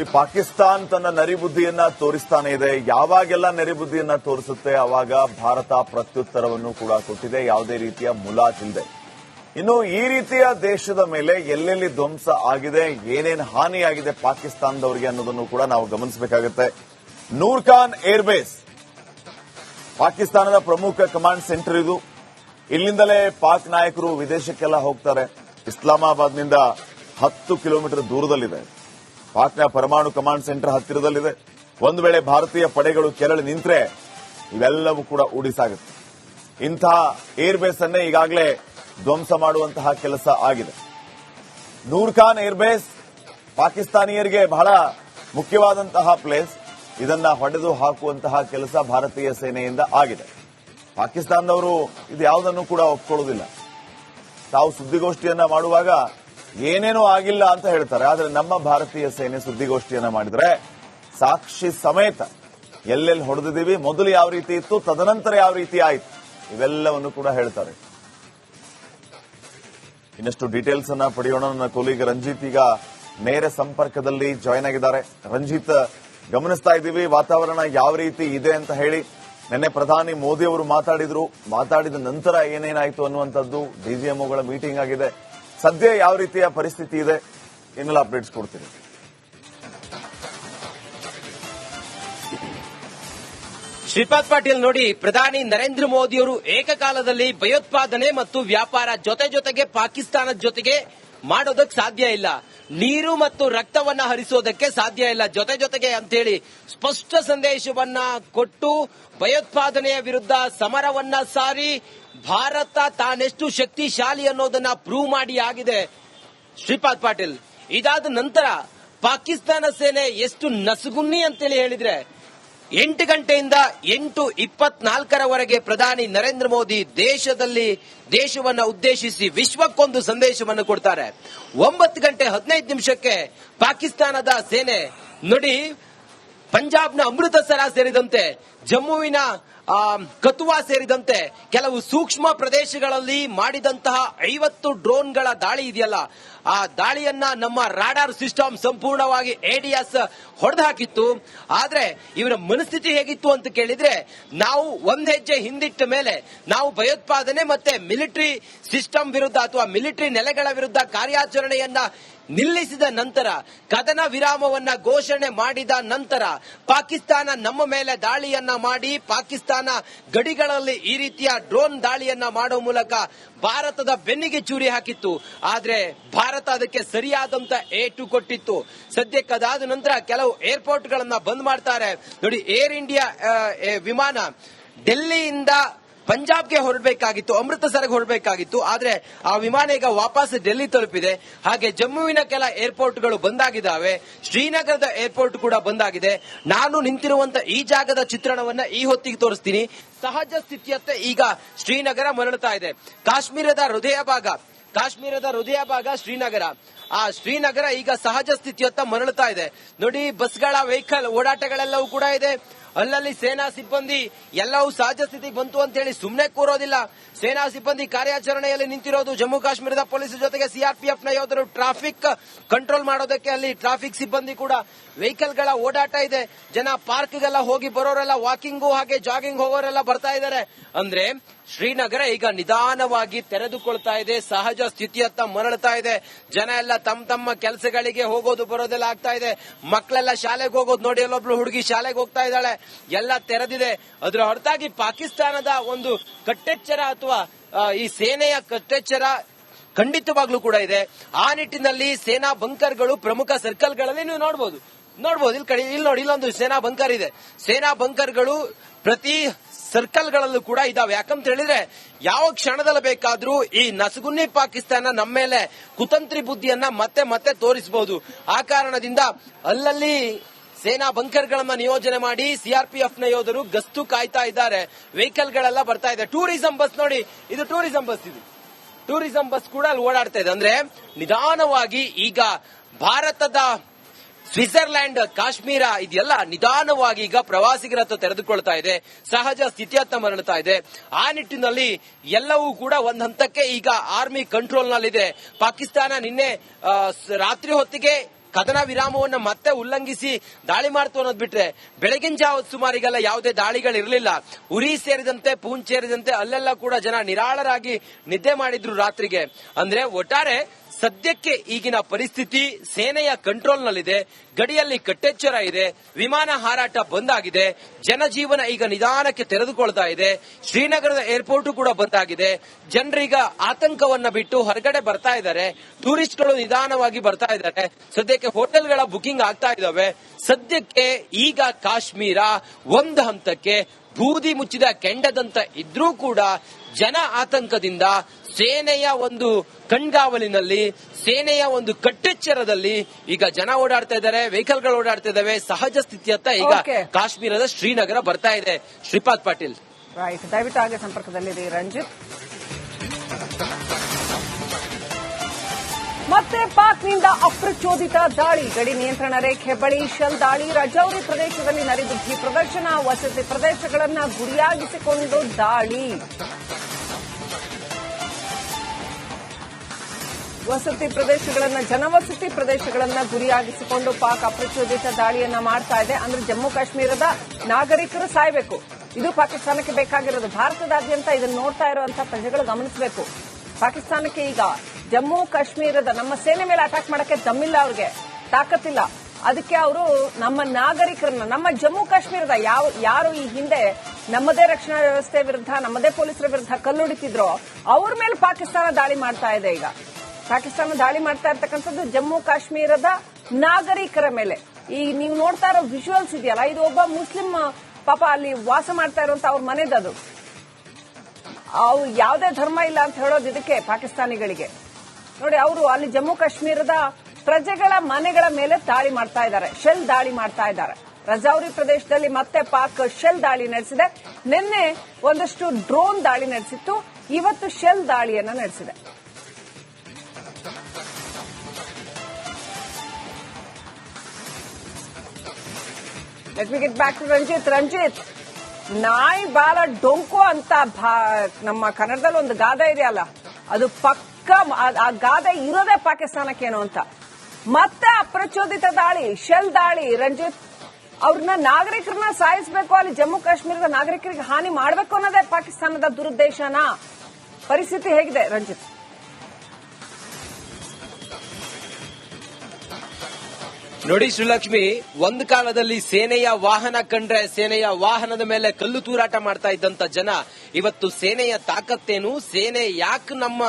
ಈ ಪಾಕಿಸ್ತಾನ್ ತನ್ನ ನರಿಬುದ್ಧಿಯನ್ನ ತೋರಿಸ್ತಾನೆ ಇದೆ. ಯಾವಾಗೆಲ್ಲ ನರಿಬುದ್ಧಿಯನ್ನ ತೋರಿಸುತ್ತೆ ಅವಾಗ ಭಾರತ ಪ್ರತ್ಯುತ್ತರವನ್ನು ಕೂಡ ಕೊಟ್ಟಿದೆ. ಯಾವುದೇ ರೀತಿಯ ಮುಲಾಜಿಲ್ಲದೆ ಇನ್ನು ಈ ರೀತಿಯ ದೇಶದ ಮೇಲೆ ಎಲ್ಲೆಲ್ಲಿ ಧ್ವಂಸ ಆಗಿದೆ, ಏನೇನು ಹಾನಿಯಾಗಿದೆ ಪಾಕಿಸ್ತಾನದವರಿಗೆ ಅನ್ನೋದನ್ನು ಕೂಡ ನಾವು ಗಮನಿಸಬೇಕಾಗುತ್ತೆ. ನೂರ್ಖಾನ್ ಏರ್ಬೇಸ್. ಪಾಕಿಸ್ತಾನದ ಪ್ರಮುಖ ಕಮಾಂಡ್ ಸೆಂಟರ್ ಇದು. ಇಲ್ಲಿಂದಲೇ ಪಾಕ್ ನಾಯಕರು ವಿದೇಶಕ್ಕೆಲ್ಲ ಹೋಗ್ತಾರೆ. ಇಸ್ಲಾಮಾಬಾದ್ನಿಂದ ಹತ್ತು ಕಿಲೋಮೀಟರ್ ದೂರದಲ್ಲಿದೆ. ಪಾಕ್ನ ಪರಮಾಣು ಕಮಾಂಡ್ ಸೆಂಟರ್ ಹತ್ತಿರದಲ್ಲಿದೆ. ಒಂದು ವೇಳೆ ಭಾರತೀಯ ಪಡೆಗಳು ಕೆರಳಿ ನಿಂತರೆ ಇವೆಲ್ಲವೂ ಕೂಡ ಉಡಿಸಾಗುತ್ತೆ ಇಂತಹ ಏರ್ಬೇಸ್ ಅನ್ನೇ ಈಗಾಗಲೇ ಧ್ವಂಸ ಮಾಡುವಂತಹ ಕೆಲಸ ಆಗಿದೆ. ನೂರ್ಖಾನ್ ಏರ್ಬೇಸ್ ಪಾಕಿಸ್ತಾನಿಯರಿಗೆ ಬಹಳ ಮುಖ್ಯವಾದಂತಹ ಪ್ಲೇಸ್ ಇದನ್ನ ಹೊಡೆದು ಹಾಕುವಂತಹ ಕೆಲಸ ಭಾರತೀಯ ಸೇನೆಯಿಂದ ಆಗಿದೆ. ಪಾಕಿಸ್ತಾನದವರು ಇದು ಯಾವುದನ್ನು ಕೂಡ ಒಪ್ಕೊಳ್ಳೋದಿಲ್ಲ ತಾವು ಸುದ್ದಿಗೋಷ್ಠಿಯನ್ನ ಮಾಡುವಾಗ ಏನೇನೂ ಆಗಿಲ್ಲ ಅಂತ ಹೇಳ್ತಾರೆ. ಆದರೆ ನಮ್ಮ ಭಾರತೀಯ ಸೇನೆ ಸುದ್ದಿಗೋಷ್ಠಿಯನ್ನ ಮಾಡಿದ್ರೆ ಸಾಕ್ಷಿ ಸಮೇತ ಎಲ್ಲೆಲ್ಲಿ ಹೊಡೆದಿದ್ದೀವಿ, ಮೊದಲು ಯಾವ ರೀತಿ ಇತ್ತು, ತದನಂತರ ಯಾವ ರೀತಿ ಆಯಿತು, ಇವೆಲ್ಲವನ್ನು ಕೂಡ ಹೇಳ್ತಾರೆ. ಇನ್ನಷ್ಟು ಡೀಟೇಲ್ಸ್ ಅನ್ನ ಪಡೆಯೋಣ. ನನ್ನ ಕೊಲೀಗ್ ರಂಜಿತ್ ಈಗ ನೇರ ಸಂಪರ್ಕದಲ್ಲಿ ಜಾಯ್ನ್ ಆಗಿದ್ದಾರೆ. ರಂಜಿತ್, ಗಮನಿಸ್ತಾ ಇದ್ದೀವಿ, ವಾತಾವರಣ ಯಾವ ರೀತಿ ಇದೆ ಅಂತ ಹೇಳಿ. ನಿನ್ನೆ ಪ್ರಧಾನಿ ಮೋದಿ ಅವರು ಮಾತಾಡಿದ್ರು. ಮಾತಾಡಿದ ನಂತರ ಏನೇನಾಯಿತು ಅನ್ನುವಂಥದ್ದು ಡಿಜಿಎಂಒಗಳ ಮೀಟಿಂಗ್ ಆಗಿದೆ. ಸದ್ಯ ಯಾವ ರೀತಿಯ ಪರಿಸ್ಥಿತಿ ಇದೆ ಏನೆಲ್ಲ ಅಪ್ಡೇಟ್ಸ್ ಕೊಡ್ತೀನಿ. ಶ್ರೀಪಾದ್ ಪಾಟೀಲ್ ನೋಡಿ, ಪ್ರಧಾನಿ ನರೇಂದ್ರ ಮೋದಿಯವರು ಏಕಕಾಲದಲ್ಲಿ ಭಯೋತ್ಪಾದನೆ ಮತ್ತು ವ್ಯಾಪಾರ ಜೊತೆ ಜೊತೆಗೆ ಪಾಕಿಸ್ತಾನದ ಜೊತೆಗೆ ಮಾಡೋದಕ್ಕೆ ಸಾಧ್ಯ ಇಲ್ಲ. ನೀರು ಮತ್ತು ರಕ್ತವನ್ನ ಹರಿಸೋದಕ್ಕೆ ಸಾಧ್ಯ ಇಲ್ಲ. ಜೊತೆ ಜೊತೆಗೆ ಅಂತೇಳಿ ಸ್ಪಷ್ಟ ಸಂದೇಶವನ್ನ ಕೊಟ್ಟು ಭಯೋತ್ಪಾದನೆಯ ವಿರುದ್ಧ ಸಮರವನ್ನ ಸಾರಿ ಭಾರತ ತಾನೆಷ್ಟು ಶಕ್ತಿಶಾಲಿ ಅನ್ನೋದನ್ನ ಪ್ರೂವ್ ಮಾಡಿ ಆಗಿದೆ. ಶ್ರೀಪಾದ್ ಪಾಟೀಲ್, ಇದಾದ ನಂತರ ಪಾಕಿಸ್ತಾನ ಸೇನೆ ಎಷ್ಟು ನಸುಗುನ್ನಿ ಅಂತೇಳಿ ಹೇಳಿದ್ರೆ ಎಂಟು ಗಂಟೆಯಿಂದ ಎಂಟು ಇಪ್ಪತ್ನಾಲ್ಕರವರೆಗೆ ಪ್ರಧಾನಿ ನರೇಂದ್ರ ಮೋದಿ ದೇಶದಲ್ಲಿ ದೇಶವನ್ನು ಉದ್ದೇಶಿಸಿ ವಿಶ್ವಕ್ಕೊಂದು ಸಂದೇಶವನ್ನು ಕೊಡ್ತಾರೆ. ಒಂಬತ್ತು ಗಂಟೆ ಹದಿನೈದು ನಿಮಿಷಕ್ಕೆ ಪಾಕಿಸ್ತಾನದ ಸೇನೆ, ನುಡಿ, ಪಂಜಾಬ್ನ ಅಮೃತಸರ ಸೇರಿದಂತೆ ಜಮ್ಮುವಿನ ಕತುವಾ ಸೇರಿದಂತೆ ಕೆಲವು ಸೂಕ್ಷ್ಮ ಪ್ರದೇಶಗಳಲ್ಲಿ ಮಾಡಿದಂತಹ ಐವತ್ತು ಡ್ರೋನ್ಗಳ ದಾಳಿ ಇದೆಯಲ್ಲ, ಆ ದಾಳಿಯನ್ನ ನಮ್ಮ ರಾಡಾರ್ ಸಿಸ್ಟಮ್ ಸಂಪೂರ್ಣವಾಗಿ ಎಡಿಎಸ್ ಹೊಡೆದು ಹಾಕಿತ್ತು ಆದ್ರೆ ಇವರ ಮನಸ್ಥಿತಿ ಹೇಗಿತ್ತು ಅಂತ ಕೇಳಿದ್ರೆ, ನಾವು ಒಂದ್ ಹೆಜ್ಜೆ ಹಿಂದಿಟ್ಟ ಮೇಲೆ ನಾವು ಭಯೋತ್ಪಾದನೆ ಮತ್ತೆ ಮಿಲಿಟರಿ ಸಿಸ್ಟಮ್ ವಿರುದ್ಧ ಅಥವಾ ಮಿಲಿಟರಿ ನೆಲೆಗಳ ವಿರುದ್ಧ ಕಾರ್ಯಾಚರಣೆಯನ್ನ ನಿಲ್ಲಿಸಿದ ನಂತರ, ಕದನ ವಿರಾಮವನ್ನ ಘೋಷಣೆ ಮಾಡಿದ ನಂತರ ಪಾಕಿಸ್ತಾನ ನಮ್ಮ ಮೇಲೆ ದಾಳಿಯನ್ನ ಮಾಡಿ ಪಾಕಿಸ್ತಾನ ಗಡಿಗಳಲ್ಲಿ ಈ ರೀತಿಯ ಡ್ರೋನ್ ದಾಳಿಯನ್ನ ಮಾಡುವ ಮೂಲಕ ಭಾರತದ ಬೆನ್ನಿಗೆ ಚೂರಿ ಹಾಕಿತ್ತು. ಆದ್ರೆ ಭಾರತ ಅದಕ್ಕೆ ಸರಿಯಾದಂತ ಏಟು ಕೊಟ್ಟಿತ್ತು. ಸದ್ಯಕ್ಕೆ ಅದಾದ ನಂತರ ಕೆಲವು ಏರ್ಪೋರ್ಟ್ ಗಳನ್ನ ಬಂದ್ ಮಾಡ್ತಾರೆ. ನೋಡಿ ಏರ್ ಇಂಡಿಯಾ ವಿಮಾನ. ಡೆಲ್ಲಿಯಿಂದ ಪಂಜಾಬ್ಗೆ ಹೊರಡಬೇಕಾಗಿತ್ತು, ಅಮೃತಸರ್ಗೆ ಹೊರಡಬೇಕಾಗಿತ್ತು. ಆದ್ರೆ ಆ ವಿಮಾನ ಈಗ ವಾಪಸ್ ಡೆಲ್ಲಿ ತಲುಪಿದೆ. ಹಾಗೆ ಜಮ್ಮುವಿನ ಕೆಲ ಏರ್ಪೋರ್ಟ್ಗಳು ಬಂದಾಗಿದ್ದಾವೆ. ಶ್ರೀನಗರದ ಏರ್ಪೋರ್ಟ್ ಕೂಡ ಬಂದಾಗಿದೆ. ನಾನು ನಿಂತಿರುವಂತ ಈ ಜಾಗದ ಚಿತ್ರಣವನ್ನ ಈ ಹೊತ್ತಿಗೆ ತೋರಿಸ್ತೀನಿ. ಸಹಜ ಸ್ಥಿತಿಯತ್ತ ಈಗ ಶ್ರೀನಗರ ಮರಳುತ್ತಾ ಇದೆ. ಕಾಶ್ಮೀರದ ಹೃದಯ ಭಾಗ ಕಾಶ್ಮೀರದ ಹೃದಯ ಭಾಗ ಶ್ರೀನಗರ. ಆ ಶ್ರೀನಗರ ಈಗ ಸಹಜ ಸ್ಥಿತಿಯತ್ತ ಮರಳುತ್ತಾ ಇದೆ. ನೋಡಿ ಬಸ್ಗಳ ವೆಹಿಕಲ್ ಓಡಾಟಗಳೆಲ್ಲವೂ ಕೂಡ ಇದೆ. ಅಲ್ಲಲ್ಲಿ ಸೇನಾ ಸಿಬ್ಬಂದಿ ಎಲ್ಲವೂ ಸಹಜ ಸ್ಥಿತಿಗೆ ಬಂತು ಅಂತ ಹೇಳಿ ಸುಮ್ಮನೆ ಕೂರೋದಿಲ್ಲ. ಸೇನಾ ಸಿಬ್ಬಂದಿ ಕಾರ್ಯಾಚರಣೆಯಲ್ಲಿ ನಿಂತಿರೋದು ಜಮ್ಮು ಕಾಶ್ಮೀರದ ಪೊಲೀಸ್ ಜೊತೆಗೆ ಸಿಆರ್ಪಿಎಫ್ನ ಯೋಧರು. ಟ್ರಾಫಿಕ್ ಕಂಟ್ರೋಲ್ ಮಾಡೋದಕ್ಕೆ ಅಲ್ಲಿ ಟ್ರಾಫಿಕ್ ಸಿಬ್ಬಂದಿ ಕೂಡ ವೆಹಿಕಲ್ಗಳ ಓಡಾಟ ಇದೆ. ಜನ ಪಾರ್ಕ್ಗೆಲ್ಲ ಹೋಗಿ ಬರೋರೆಲ್ಲ ವಾಕಿಂಗು ಹಾಗೆ ಜಾಗಿಂಗ್ ಹೋಗೋರೆಲ್ಲ ಬರ್ತಾ ಇದ್ದಾರೆ. ಅಂದ್ರೆ ಶ್ರೀನಗರ ಈಗ ನಿಧಾನವಾಗಿ ತೆರೆದುಕೊಳ್ತಾ ಇದೆ. ಸಹಜ ಸ್ಥಿತಿಯತ್ತ ಮರಳುತ್ತಾ ಇದೆ. ಜನ ಎಲ್ಲ ತಮ್ಮ ತಮ್ಮ ಕೆಲಸಗಳಿಗೆ ಹೋಗೋದು ಬರೋದೆಲ್ಲ ಆಗ್ತಾ ಇದೆ. ಮಕ್ಕಳೆಲ್ಲ ಶಾಲೆಗೆ ಹೋಗೋದು ನೋಡಿ ಅಲ್ಲೊಬ್ಳು ಹುಡುಗಿ ಶಾಲೆಗೆ ಹೋಗ್ತಾ ಇದ್ದಾಳೆ. ಎಲ್ಲ ತೆರೆದಿದೆ. ಅದರ ಹೊರತಾಗಿ ಪಾಕಿಸ್ತಾನದ ಒಂದು ಕಟ್ಟೆಚ್ಚರ ಅಥವಾ ಈ ಸೇನೆಯ ಕಟ್ಟೆಚ್ಚರ ಖಂಡಿತವಾಗ್ಲೂ ಕೂಡ ಇದೆ. ಆ ನಿಟ್ಟಿನಲ್ಲಿ ಸೇನಾ ಬಂಕರ್ಗಳು ಪ್ರಮುಖ ಸರ್ಕಲ್ಗಳಲ್ಲಿ ನೀವು ನೋಡಬಹುದು ನೋಡಬಹುದು ಇಲ್ಲಿ ಕಡೆ, ಇಲ್ಲಿ ನೋಡಿ, ಇಲ್ಲೊಂದು ಸೇನಾ ಬಂಕರ್ ಇದೆ. ಸೇನಾ ಬಂಕರ್ಗಳು ಪ್ರತಿ ಸರ್ಕಲ್ಗಳಲ್ಲೂ ಕೂಡ ಇದಾವೆ. ಯಾಕಂತ ಹೇಳಿದ್ರೆ ಯಾವ ಕ್ಷಣದಲ್ಲಿ ಬೇಕಾದ್ರೂ ಈ ನಸುಗುನ್ನಿ ಪಾಕಿಸ್ತಾನ ನಮ್ಮ ಮೇಲೆ ಕುತಂತ್ರಿ ಬುದ್ಧಿಯನ್ನ ಮತ್ತೆ ಮತ್ತೆ ತೋರಿಸಬಹುದು ಆ ಕಾರಣದಿಂದ ಅಲ್ಲಲ್ಲಿ ಸೇನಾ ಬಂಕರ್ಗಳನ್ನ ನಿಯೋಜನೆ ಮಾಡಿ ಸಿಆರ್ಪಿಎಫ್ನ ಯೋಧರು ಗಸ್ತು ಕಾಯ್ತಾ ಇದ್ದಾರೆ. ವೆಹಿಕಲ್ ಗಳೆಲ್ಲ ಬರ್ತಾ ಇದೆ. ಟೂರಿಸಂ ಬಸ್ ನೋಡಿ, ಇದು ಟೂರಿಸಂ ಬಸ್ ಇದು. ಟೂರಿಸಂ ಬಸ್ ಕೂಡ ಅಲ್ಲಿ ಓಡಾಡ್ತಾ ಇದೆ. ಅಂದ್ರೆ ನಿಧಾನವಾಗಿ ಈಗ ಭಾರತದ ಸ್ವಿಟ್ಜರ್ಲ್ಯಾಂಡ್ ಕಾಶ್ಮೀರ ಇದೆಲ್ಲ ನಿಧಾನವಾಗಿ ಈಗ ಪ್ರವಾಸಿಗರ ಹತ್ರ ತೆರೆದುಕೊಳ್ತಾ ಇದೆ. ಸಹಜ ಸ್ಥಿತಿಯತ್ತ ಮರಳುತ್ತಾ ಇದೆ. ಆ ನಿಟ್ಟಿನಲ್ಲಿ ಎಲ್ಲವೂ ಕೂಡ ಒಂದ್ ಹಂತಕ್ಕೆ ಈಗ ಆರ್ಮಿ ಕಂಟ್ರೋಲ್ ನಲ್ಲಿದೆ ಪಾಕಿಸ್ತಾನ ನಿನ್ನೆ ರಾತ್ರಿ ಹೊತ್ತಿಗೆ ಕದನ ವಿರಾಮವನ್ನು ಮತ್ತೆ ಉಲ್ಲಂಘಿಸಿ ದಾಳಿ ಮಾಡ್ತು ಅನ್ನೋದು ಬಿಟ್ರೆ ಬೆಳಗಿನ ಜಾವ ಸುಮಾರಿಗೆಲ್ಲ ಯಾವುದೇ ದಾಳಿಗಳಿರಲಿಲ್ಲ. ಉರಿ ಸೇರಿದಂತೆ, ಪೂಂಚ್ ಸೇರಿದಂತೆ ಅಲ್ಲೆಲ್ಲ ಕೂಡ ಜನ ನಿರಾಳರಾಗಿ ನಿದ್ದೆ ಮಾಡಿದ್ರು ರಾತ್ರಿಗೆ. ಅಂದ್ರೆ ಒಟ್ಟಾರೆ ಸದ್ಯಕ್ಕೆ ಈಗಿನ ಪರಿಸ್ಥಿತಿ ಸೇನೆಯ ಕಂಟ್ರೋಲ್ನಲ್ಲಿದೆ, ಗಡಿಯಲ್ಲಿ ಕಟ್ಟೆಚ್ಚರ ಇದೆ, ವಿಮಾನ ಹಾರಾಟ ಬಂದ್ ಆಗಿದೆ ಜನಜೀವನ ಈಗ ನಿಧಾನಕ್ಕೆ ತೆರೆದುಕೊಳ್ತಾ ಇದೆ, ಶ್ರೀನಗರದ ಏರ್ಪೋರ್ಟ್ ಕೂಡ ಬಂದಾಗಿದೆ, ಜನರೀಗ ಆತಂಕವನ್ನ ಬಿಟ್ಟು ಹೊರಗಡೆ ಬರ್ತಾ ಇದ್ದಾರೆ, ಟೂರಿಸ್ಟ್ಗಳು ನಿಧಾನವಾಗಿ ಬರ್ತಾ ಇದ್ದಾರೆ, ಸದ್ಯಕ್ಕೆ ಹೋಟೆಲ್ಗಳ ಬುಕಿಂಗ್ ಆಗ್ತಾ ಇದಾವೆ ಸದ್ಯಕ್ಕೆ ಈಗ ಕಾಶ್ಮೀರ ಒಂದು ಹಂತಕ್ಕೆ ಬೂದಿ ಮುಚ್ಚಿದ ಕೆಂಡದಂತ ಇದ್ರೂ ಕೂಡ ಜನ ಆತಂಕದಿಂದ ಸೇನೆಯ ಒಂದು ಕಣ್ಗಾವಲಿನಲ್ಲಿ ಸೇನೆಯ ಒಂದು ಕಟ್ಟೆಚ್ಚರದಲ್ಲಿ ಈಗ ಜನ ಓಡಾಡ್ತಾ ಇದ್ದಾರೆ ವೆಹಿಕಲ್ಗಳು ಓಡಾಡ್ತಾ ಇದಾವೆ ಸಹಜ ಸ್ಥಿತಿಯತ್ತ ಈಗ ಕಾಶ್ಮೀರದ ಶ್ರೀನಗರ ಬರ್ತಾ ಇದೆ. ಶ್ರೀಪಾದ್ ಪಾಟೀಲ್. ರೈಟ್ ದಯವಿಟ್ಟು ಹಾಗೆ ಸಂಪರ್ಕದಲ್ಲಿದೆ ರಂಜಿತ್. ಮತ್ತೆ ಪಾಕ್ನಿಂದ ಅಪ್ರಚೋದಿತ ದಾಳಿ ಗಡಿ ನಿಯಂತ್ರಣ ರೇಖೆ ಬಳಿ ಶೆಲ್ ದಾಳಿ ರಜೌರಿ ಪ್ರದೇಶದಲ್ಲಿ ನರಿಬುದ್ಧಿ ಪ್ರದರ್ಶನ ವಸತಿ ಪ್ರದೇಶಗಳನ್ನ ಗುರಿಯಾಗಿಸಿಕೊಂಡು ದಾಳಿ. ವಸತಿ ಪ್ರದೇಶಗಳನ್ನ, ಜನವಸತಿ ಪ್ರದೇಶಗಳನ್ನ ಗುರಿಯಾಗಿಸಿಕೊಂಡು ಪಾಕ್ ಅಪ್ರಚೋದಿತ ದಾಳಿಯನ್ನ ಮಾಡ್ತಾ ಇದೆ. ಅಂದ್ರೆ ಜಮ್ಮು ಕಾಶ್ಮೀರದ ನಾಗರಿಕರು ಸಾಯ್ಬೇಕು. ಇದು ಪಾಕಿಸ್ತಾನಕ್ಕೆ ಬೇಕಾಗಿರೋದು. ಭಾರತದಾದ್ಯಂತ ಇದನ್ನು ನೋಡ್ತಾ ಇರುವಂತಹ ಪ್ರಜೆಗಳು ಗಮನಿಸಬೇಕು. ಪಾಕಿಸ್ತಾನಕ್ಕೆ ಈಗ ಜಮ್ಮು ಕಾಶ್ಮೀರದ ನಮ್ಮ ಸೇನೆ ಮೇಲೆ ಅಟ್ಯಾಕ್ ಮಾಡಕ್ಕೆ ದಮ್ಮಿಲ್ಲ ಅವ್ರಿಗೆ. ತಾಕತ್ತಿಲ್ಲ. ಅದಕ್ಕೆ ಅವರು ನಮ್ಮ ನಾಗರಿಕರನ್ನ, ನಮ್ಮ ಜಮ್ಮು ಕಾಶ್ಮೀರದ ಯಾವ, ಯಾರು ಈ ಹಿಂದೆ ನಮ್ಮದೇ ರಕ್ಷಣಾ ವ್ಯವಸ್ಥೆ ವಿರುದ್ಧ, ನಮ್ಮದೇ ಪೊಲೀಸರ ವಿರುದ್ಧ ಕಲ್ಲುಡಿತಿದ್ರೋ, ಅವ್ರ ಮೇಲೆ ಪಾಕಿಸ್ತಾನ ದಾಳಿ ಮಾಡ್ತಾ ಇದೆ ಈಗ. ಪಾಕಿಸ್ತಾನ ದಾಳಿ ಮಾಡ್ತಾ ಇರ್ತಕ್ಕಂಥದ್ದು ಜಮ್ಮು ಕಾಶ್ಮೀರದ ನಾಗರಿಕರ ಮೇಲೆ. ಈ ನೀವು ನೋಡ್ತಾ ಇರೋ ವಿಜುವಲ್ಸ್ ಇದೆಯಲ್ಲ? ಇದು ಒಬ್ಬ ಮುಸ್ಲಿಂ ಪಾಪ ಅಲ್ಲಿ ವಾಸ ಮಾಡ್ತಾ ಇರುವಂತ ಅವ್ರ ಮನೆದದು ಅವ್ರು ಯಾವುದೇ ಧರ್ಮ ಇಲ್ಲ ಅಂತ ಹೇಳೋದು ಇದಕ್ಕೆ ಪಾಕಿಸ್ತಾನಿಗಳಿಗೆ. ನೋಡಿ, ಅವರು ಅಲ್ಲಿ ಜಮ್ಮು ಕಾಶ್ಮೀರದ ಪ್ರಜೆಗಳ ಮನೆಗಳ ಮೇಲೆ ದಾಳಿ ಮಾಡ್ತಾ ಇದ್ದಾರೆ. ಶೆಲ್ ದಾಳಿ ಮಾಡ್ತಾ ಇದ್ದಾರೆ. ರಜೌರಿ ಪ್ರದೇಶದಲ್ಲಿ ಮತ್ತೆ ಪಾಕ್ ಶೆಲ್ ದಾಳಿ ನಡೆಸಿದೆ. ನಿನ್ನೆ ಒಂದಷ್ಟು ಡ್ರೋನ್ ದಾಳಿ ನಡೆಸಿತ್ತು. ಇವತ್ತು ಶೆಲ್ ದಾಳಿಯನ್ನ ನಡೆಸಿದೆ. Let me get back to Ranjit Ranjit ನಾಯಿ ಬಾಲ ಡೊಂಕು ಅಂತ ನಮ್ಮ ಕನ್ನಡದಲ್ಲಿ ಒಂದು ಗಾದೆ ಇದೆಯಲ್ಲ ಅದು ಪಕ್ಕ ಆ ಗಾದೆ ಇರೋದೇ ಪಾಕಿಸ್ತಾನಕ್ಕೇನು ಅಂತ. ಮತ್ತೆ ಅಪ್ರಚೋದಿತ ದಾಳಿ, ಶೆಲ್ ದಾಳಿ, ರಂಜಿತ್, ಅವ್ರನ್ನ ನಾಗರಿಕರನ್ನ ಸಾಯಿಸಬೇಕು, ಅಲ್ಲಿ ಜಮ್ಮು ಕಾಶ್ಮೀರದ ನಾಗರಿಕರಿಗೆ ಹಾನಿ ಮಾಡಬೇಕು ಅನ್ನೋದೇ ಪಾಕಿಸ್ತಾನದ ದುರುದ್ದೇಶನ? ಪರಿಸ್ಥಿತಿ ಹೇಗಿದೆ, ರಂಜಿತ್? ನೋಡಿ ಶ್ರೀಲಕ್ಷ್ಮಿ ಒಂದು ಕಾಲದಲ್ಲಿ ಸೇನೆಯ ವಾಹನ ಕಂಡ್ರೆ ಸೇನೆಯ ವಾಹನದ ಮೇಲೆ ಕಲ್ಲು ತೂರಾಟ ಮಾಡ್ತಾ ಇದ್ದಂತ ಜನ, ಇವತ್ತು ಸೇನೆಯ ತಾಕತ್ತೇನು? ಸೇನೆ ಯಾಕೆ ನಮ್ಮ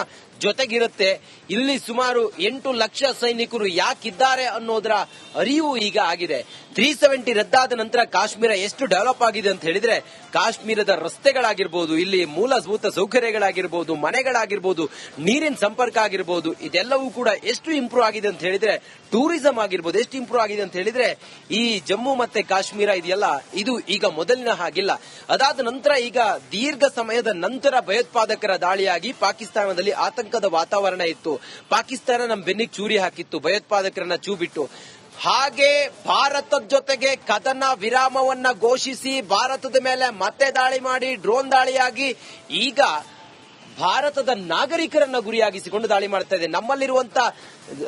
ಜೊತೆಗಿರುತ್ತೆ. ಇಲ್ಲಿ ಸುಮಾರು ಎಂಟು ಲಕ್ಷ ಸೈನಿಕರು ಯಾಕಿದ್ದಾರೆ ಅನ್ನೋದರ ಅರಿವು ಈಗ ಆಗಿದೆ. ತ್ರೀ ಸೆವೆಂಟಿ ರದ್ದಾದ ನಂತರ ಕಾಶ್ಮೀರ ಎಷ್ಟು ಡೆವಲಪ್ ಆಗಿದೆ ಅಂತ ಹೇಳಿದ್ರೆ, ಕಾಶ್ಮೀರದ ರಸ್ತೆಗಳಾಗಿರ್ಬೋದು, ಇಲ್ಲಿ ಮೂಲಭೂತ ಸೌಕರ್ಯಗಳಾಗಿರ್ಬೋದು, ಮನೆಗಳಾಗಿರ್ಬೋದು, ನೀರಿನ ಸಂಪರ್ಕ ಆಗಿರ್ಬೋದು, ಇದೆಲ್ಲವೂ ಕೂಡ ಎಷ್ಟು ಇಂಪ್ರೂವ್ ಆಗಿದೆ ಅಂತ ಹೇಳಿದ್ರೆ, ಟೂರಿಸಂ ಆಗಿರ್ಬೋದು, ಎಷ್ಟು ಇಂಪ್ರೂವ್ ಆಗಿದೆ ಅಂತ ಹೇಳಿದ್ರೆ, ಈ ಜಮ್ಮು ಮತ್ತೆ ಕಾಶ್ಮೀರ ಇದೆಯಲ್ಲ, ಇದು ಈಗ ಮೊದಲಿನ ಹಾಗಿಲ್ಲ. ಅದಾದ ನಂತರ ಈಗ ದೀರ್ಘ ಸಮಯದ ನಂತರ ಭಯೋತ್ಪಾದಕರ ದಾಳಿಯಾಗಿ ಪಾಕಿಸ್ತಾನದಲ್ಲಿ ಆತಂಕದ ವಾತಾವರಣ ಇತ್ತು. ಪಾಕಿಸ್ತಾನ ನಮ್ಮ ಬೆನ್ನಿಗೆ ಚೂರಿ ಹಾಕಿತ್ತು, ಭಯೋತ್ಪಾದಕರನ್ನ ಚೂ ಬಿಟ್ಟು ಹಾಗೆ ಭಾರತದ ಜೊತೆಗೆ ಕದನ ವಿರಾಮವನ್ನ ಘೋಷಿಸಿ ಭಾರತದ ಮೇಲೆ ಮತ್ತೆ ದಾಳಿ ಮಾಡಿ, ಡ್ರೋನ್ ದಾಳಿಯಾಗಿ ಈಗ ಭಾರತದ ನಾಗರಿಕರನ್ನ ಗುರಿಯಾಗಿಸಿಕೊಂಡು ದಾಳಿ ಮಾಡ್ತಾ ಇದೆ. ನಮ್ಮಲ್ಲಿರುವಂತ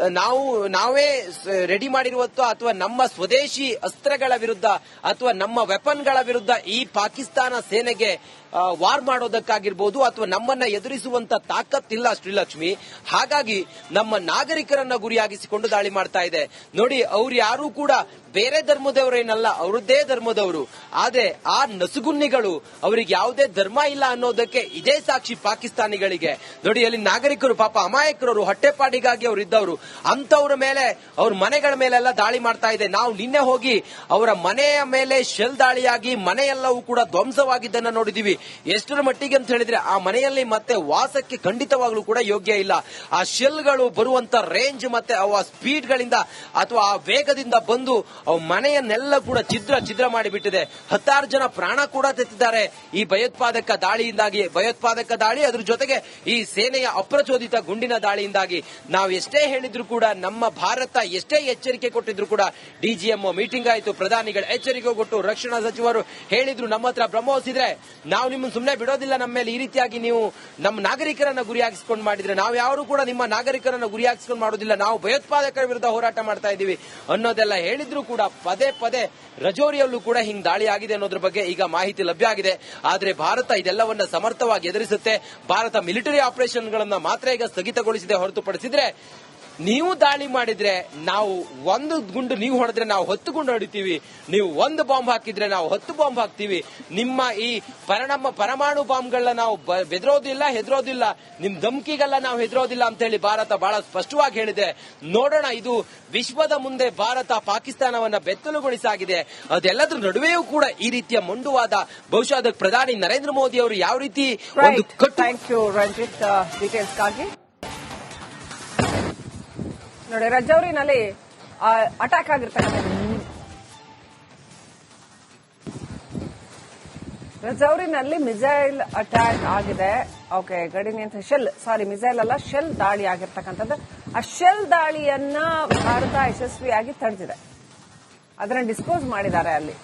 ನಾವು, ನಾವೇ ರೆಡಿ ಮಾಡಿರುವಂತ ಅಥವಾ ನಮ್ಮ ಸ್ವದೇಶಿ ಅಸ್ತ್ರಗಳ ವಿರುದ್ಧ ಅಥವಾ ನಮ್ಮ ವೆಪನ್ಗಳ ವಿರುದ್ಧ ಈ ಪಾಕಿಸ್ತಾನ ಸೇನೆಗೆ ವಾರ್ ಮಾಡೋದಕ್ಕಾಗಿರ್ಬೋದು ಅಥವಾ ನಮ್ಮನ್ನ ಎದುರಿಸುವಂತ ತಾಕತ್ತಿಲ್ಲ ಶ್ರೀಲಕ್ಷ್ಮಿ. ಹಾಗಾಗಿ ನಮ್ಮ ನಾಗರಿಕರನ್ನ ಗುರಿಯಾಗಿಸಿಕೊಂಡು ದಾಳಿ ಮಾಡ್ತಾ ಇದೆ. ನೋಡಿ, ಅವ್ರು ಯಾರು ಕೂಡ ಬೇರೆ ಧರ್ಮದವರೇನಲ್ಲ, ಅವರದ್ದೇ ಧರ್ಮದವರು. ಆದ್ರೆ ಆ ನಸುಗುನ್ನಿಗಳು ಅವರಿಗೆ ಯಾವುದೇ ಧರ್ಮ ಇಲ್ಲ ಅನ್ನೋದಕ್ಕೆ ಇದೇ ಸಾಕ್ಷಿ ಪಾಕಿಸ್ತಾನಿಗಳಿಗೆ. ನೋಡಿ, ಅಲ್ಲಿ ನಾಗರಿಕರು ಪಾಪ ಅಮಾಯಕರವರು, ಹೊಟ್ಟೆಪಾಡಿಗಾಗಿ ಅವರು ಇದ್ದವರು ಅಂತವ್ರ ಮೇಲೆ, ಅವ್ರ ಮನೆಗಳ ಮೇಲೆಲ್ಲ ದಾಳಿ ಮಾಡ್ತಾ ಇದೆ. ನಾವು ನಿನ್ನೆ ಹೋಗಿ ಅವರ ಮನೆಯ ಮೇಲೆ ಶೆಲ್ ದಾಳಿಯಾಗಿ ಮನೆಯೆಲ್ಲವೂ ಕೂಡ ಧ್ವಂಸವಾಗಿದ್ದನ್ನ ನೋಡಿದೀವಿ. ಎಷ್ಟರ ಮಟ್ಟಿಗೆ ಅಂತ ಹೇಳಿದ್ರೆ ಆ ಮನೆಯಲ್ಲಿ ಮತ್ತೆ ವಾಸಕ್ಕೆ ಖಂಡಿತವಾಗ್ಲೂ ಕೂಡ ಯೋಗ್ಯ ಇಲ್ಲ. ಆ ಶೆಲ್ಗಳು ಬರುವಂತ ರೇಂಜ್ ಮತ್ತೆ ಅವ ಸ್ಪೀಡ್ ಗಳಿಂದ ಅಥವಾ ಆ ವೇಗದಿಂದ ಬಂದು ಅವ್ ಮನೆಯನ್ನೆಲ್ಲ ಕೂಡ ಛಿದ್ರ ಛಿದ್ರ ಮಾಡಿಬಿಟ್ಟಿದೆ. ಹತ್ತಾರು ಜನ ಪ್ರಾಣ ಕೂಡ ತೆತ್ತಿದ್ದಾರೆ. ಈ ಭಯೋತ್ಪಾದಕ ದಾಳಿಯಿಂದಾಗಿ, ಭಯೋತ್ಪಾದಕ ದಾಳಿ ಅದ್ರ ಜೊತೆಗೆ ಈ ಸೇನೆಯ ಅಪ್ರಚೋದಿತ ಗುಂಡಿನ ದಾಳಿಯಿಂದಾಗಿ. ನಾವು ಎಷ್ಟೇ ಹೇಳಿದ್ರು ಕೂಡ ನಮ್ಮ ಭಾರತ ಎಷ್ಟೇ ಎಚ್ಚರಿಕೆ ಕೊಟ್ಟಿದ್ರು ಕೂಡ ಡಿಜಿಎಂಒ ಮೀಟಿಂಗ್ ಆಯಿತು. ಪ್ರಧಾನಿಗಳು ಎಚ್ಚರಿಕೆ ಕೊಟ್ಟು ರಕ್ಷಣಾ ಸಚಿವರು ಹೇಳಿದ್ರು ನಮ್ಮ ಹತ್ರ ಬ್ರಹ್ಮೋಸ್ ಇದ್ರೆ ನಾವು ನಿಮ್ಮನ್ನು ಸುಮ್ಮನೆ ಬಿಡೋದಿಲ್ಲ ನಮ್ಮ ಮೇಲೆ. ಈ ರೀತಿಯಾಗಿ ನೀವು ನಮ್ಮ ನಾಗರಿಕರನ್ನ ಗುರಿಯಾಗಿಸ್ಕೊಂಡು ಮಾಡಿದ್ರೆ ನಾವು ಯಾರು ಕೂಡ ನಿಮ್ಮ ನಾಗರಿಕರನ್ನ ಗುರಿಯಾಗಿಸ್ಕೊಂಡು ಮಾಡೋದಿಲ್ಲ. ನಾವು ಭಯೋತ್ಪಾದಕರ ವಿರುದ್ಧ ಹೋರಾಟ ಮಾಡ್ತಾ ಇದ್ದೀವಿ ಅನ್ನೋದೆಲ್ಲ ಹೇಳಿದ್ರು ಕೂಡ ಪದೇ ಪದೇ ರಜೋರಿಯಲ್ಲೂ ಕೂಡ ಹಿಂಗ್ ದಾಳಿ ಆಗಿದೆ ಅನ್ನೋದ್ರ ಬಗ್ಗೆ ಈಗ ಮಾಹಿತಿ ಲಭ್ಯ ಆಗಿದೆ. ಆದ್ರೆ ಭಾರತ ಇದೆಲ್ಲವನ್ನ ಸಮರ್ಥವಾಗಿ ಎದುರಿಸುತ್ತೆ. ಭಾರತ ಮಿಲಿಟರಿ ಆಪರೇಷನ್ ಗಳನ್ನ ಮಾತ್ರ ಈಗ ಸ್ಥಗಿತಗೊಳಿಸಿದೆ ಹೊರತುಪಡಿಸಿದ್ರೆ ನೀವು ದಾಳಿ ಮಾಡಿದ್ರೆ ನಾವು ಒಂದು ಗುಂಡು ನೀವು ಹೊಡೆದ್ರೆ ನಾವು ಹತ್ತು ಗುಂಡು ಹೊಡಿತೀವಿ. ನೀವು ಒಂದು ಬಾಂಬ್ ಹಾಕಿದ್ರೆ ನಾವು ಹತ್ತು ಬಾಂಬ್ ಹಾಕ್ತೀವಿ. ನಿಮ್ಮ ಈ ಪರಿಣಾಮ ಪರಮಾಣು ಬಾಂಬ್ಗಳನ್ನ ನಾವು ಬೆದರೋದಿಲ್ಲ ಹೆದರೋದಿಲ್ಲ. ನಿಮ್ ಧಮ್ಕಿಗೆಲ್ಲ ನಾವು ಹೆದರೋದಿಲ್ಲ ಅಂತ ಹೇಳಿ ಭಾರತ ಬಹಳ ಸ್ಪಷ್ಟವಾಗಿ ಹೇಳಿದೆ. ನೋಡೋಣ ಇದು ವಿಶ್ವದ ಮುಂದೆ ಭಾರತ ಪಾಕಿಸ್ತಾನವನ್ನ ಬೆತ್ತಲುಗೊಳಿಸಾಗಿದೆ. ಅದೆಲ್ಲದ್ರ ನಡುವೆಯೂ ಕೂಡ ಈ ರೀತಿಯ ಮೊಂಡುವಾದ ಬಹುಶಃ ಅದಕ್ಕೆ ಪ್ರಧಾನಿ ನರೇಂದ್ರ ಮೋದಿ ಅವರು ಯಾವ ರೀತಿ ಒಂದು ಕಟ್ಟು ಥ್ಯಾಂಕ್ ಯು ರಂಜಿತ್ ಡೀಟೇಲ್ಸ್ಗಾಗಿ ನೋಡಿ ರಜೌರಿನಲ್ಲಿ ಅಟ್ಯಾಕ್ ಆಗಿರ್ತಕ್ಕಂಥದ್ದು ರಜೌರಿನಲ್ಲಿ ಮಿಸೈಲ್ ಅಟ್ಯಾಕ್ ಆಗಿದೆ. ಓಕೆ ಗಡಿ ನಿಯಂತ್ರ ಶೆಲ್ ಸಾರಿ ಮಿಸೈಲ್ ಅಲ್ಲ ಶೆಲ್ ದಾಳಿ ಆಗಿರ್ತಕ್ಕಂಥದ್ದು. ಆ ಶೆಲ್ ದಾಳಿಯನ್ನ ಭಾರತ ಯಶಸ್ವಿಯಾಗಿ ತಡೆದಿದೆ. ಅದನ್ನ ಡಿಸ್ಪೋಸ್ ಮಾಡಿದ್ದಾರೆ ಅಲ್ಲಿ.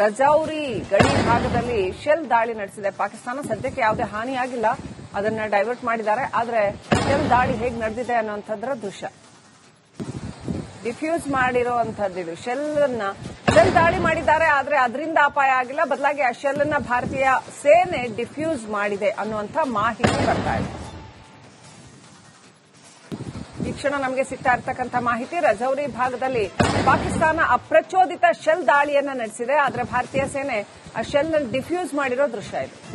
ರಜೌರಿ ಗಡಿ ಭಾಗದಲ್ಲಿ ಶೆಲ್ ದಾಳಿ ನಡೆಸಿದೆ. ಪಾಕಿಸ್ತಾನ ಸದ್ಯಕ್ಕೆ ಯಾವುದೇ ಹಾನಿಯಾಗಿಲ್ಲ. ಅದನ್ನ ಡೈವರ್ಟ್ ಮಾಡಿದ್ದಾರೆ. ಆದ್ರೆ ದಾಳಿ ಹೇಗೆ ನಡೆದಿದೆ ಅನ್ನುವಂಥದ್ರ ದೃಶ್ಯ. ಡಿಫ್ಯೂಸ್ ಮಾಡಿರುವಂತದ್ದು ಇದು. ಶೆಲ್ ಅನ್ನ ಶೆಲ್ ದಾಳಿ ಮಾಡಿದ್ದಾರೆ, ಆದ್ರೆ ಅದರಿಂದ ಅಪಾಯ ಆಗಿಲ್ಲ. ಬದಲಾಗಿ ಆ ಶೆಲ್ ಅನ್ನ ಭಾರತೀಯ ಸೇನೆ ಡಿಫ್ಯೂಸ್ ಮಾಡಿದೆ ಅನ್ನುವಂಥ ಮಾಹಿತಿ ಬರ್ತಾ ಇದೆ. ಈ ಕ್ಷಣ ನಮಗೆ ಸಿಗ್ತಾ ಮಾಹಿತಿ, ರಜೌರಿ ಭಾಗದಲ್ಲಿ ಪಾಕಿಸ್ತಾನ ಅಪ್ರಚೋದಿತ ಶೆಲ್ ದಾಳಿಯನ್ನ ನಡೆಸಿದೆ. ಆದ್ರೆ ಭಾರತೀಯ ಸೇನೆ ಆ ಶೆಲ್ ಡಿಫ್ಯೂಸ್ ಮಾಡಿರೋ ದೃಶ್ಯ ಇದೆ.